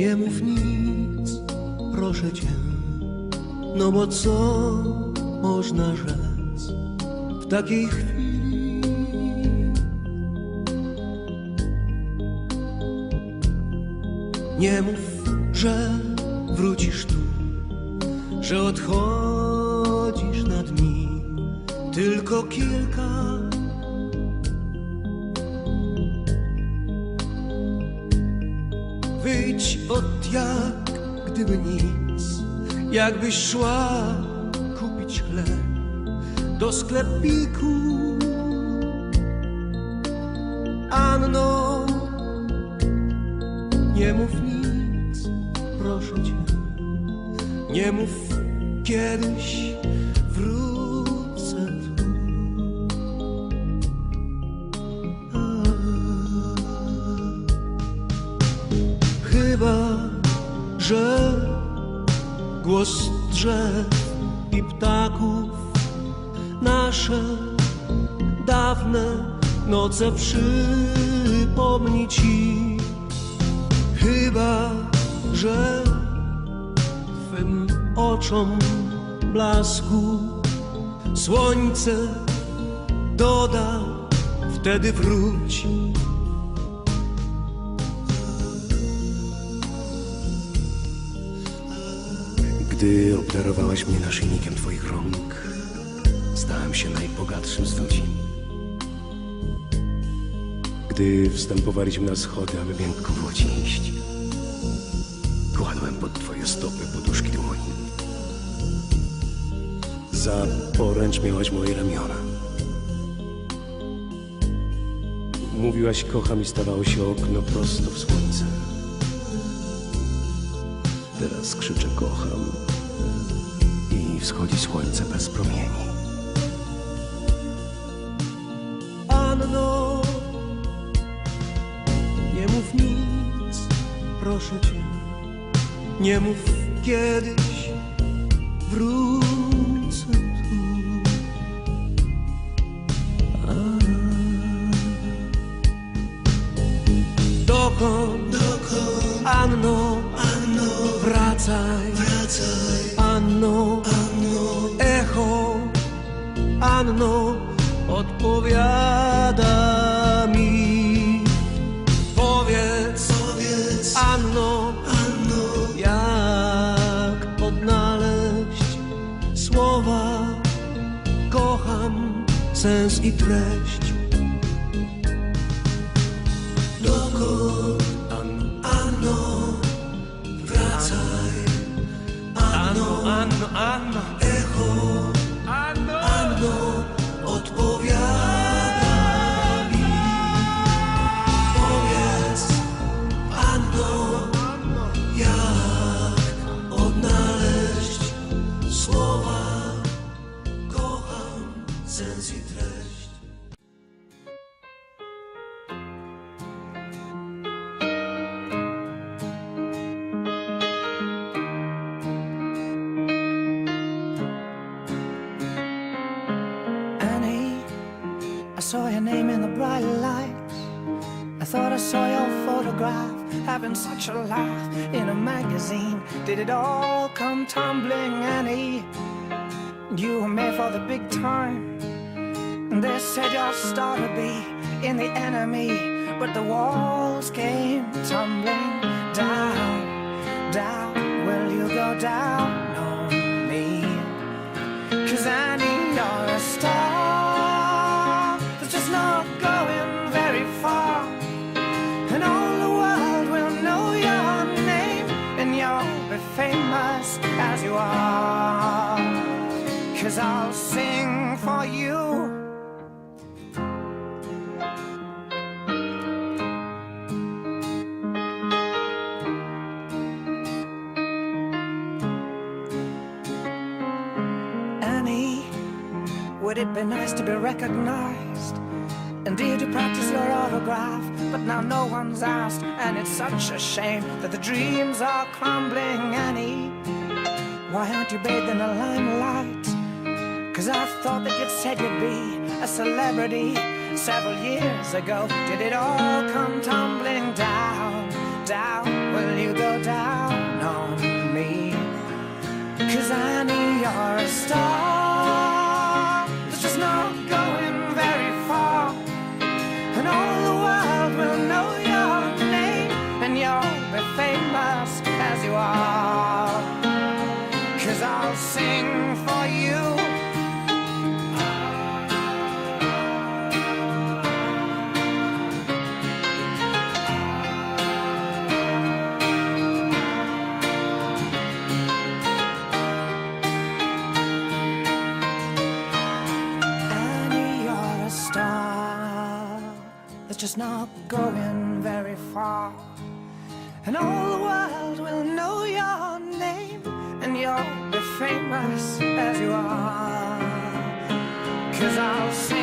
Nie mów nic, proszę cię, no bo co można rzec w takiej chwili? Nie mów, że wrócisz tu, że odchodzisz na dni, tylko kilka. Wyjdź od jak gdyby nic, jakbyś szła kupić chleb do sklepiku. Anno, nie mów nic, proszę cię, nie mów kiedyś głos drzew i ptaków nasze dawne noce przypomni ci. Chyba, że twym oczom blasku słońce doda, wtedy wróć. Gdy obdarowałaś mnie naszyjnikiem twoich rąk, stałem się najbogatszym z ludzi. Gdy wstępowaliśmy na schody, aby miękko było iść, kładłem pod twoje stopy poduszki dłoni. Za poręcz miałaś moje ramiona. Mówiłaś kocham i stawało się okno prosto w słońce. Teraz krzyczę kocham i wschodzi słońce bez promieni. Anno, nie mów nic, proszę cię. Nie mów kiedyś wrócę tu. A. Dokąd, dokąd, Anno, Anno, wracaj, wracaj, Anno, odpowiada mi. Powiedz, powiedz, Anno, Anno, jak odnaleźć słowa, kocham, sens i treść. Dokąd, An- Anno, wracaj, Anno, Anno, Anno, Anno, your name in the bright lights. I thought I saw your photograph having such a laugh in a magazine. Did it all come tumbling, Annie? You were made for the big time. They said your star to be in the enemy, but the walls came tumbling down, down. Will you go down on me? Cause I I'll sing for you. Annie, would it be nice to be recognized? And dear to practice your autograph, but now no one's asked, and it's such a shame that the dreams are crumbling, Annie. Why aren't you bathed in the limelight? Cause I thought that you said you'd be a celebrity several years ago. Did it all come tumbling down? Down, will you go down on me? just not going very far. And all the world will know your name, and you'll be famous as you are. Cause I'll see.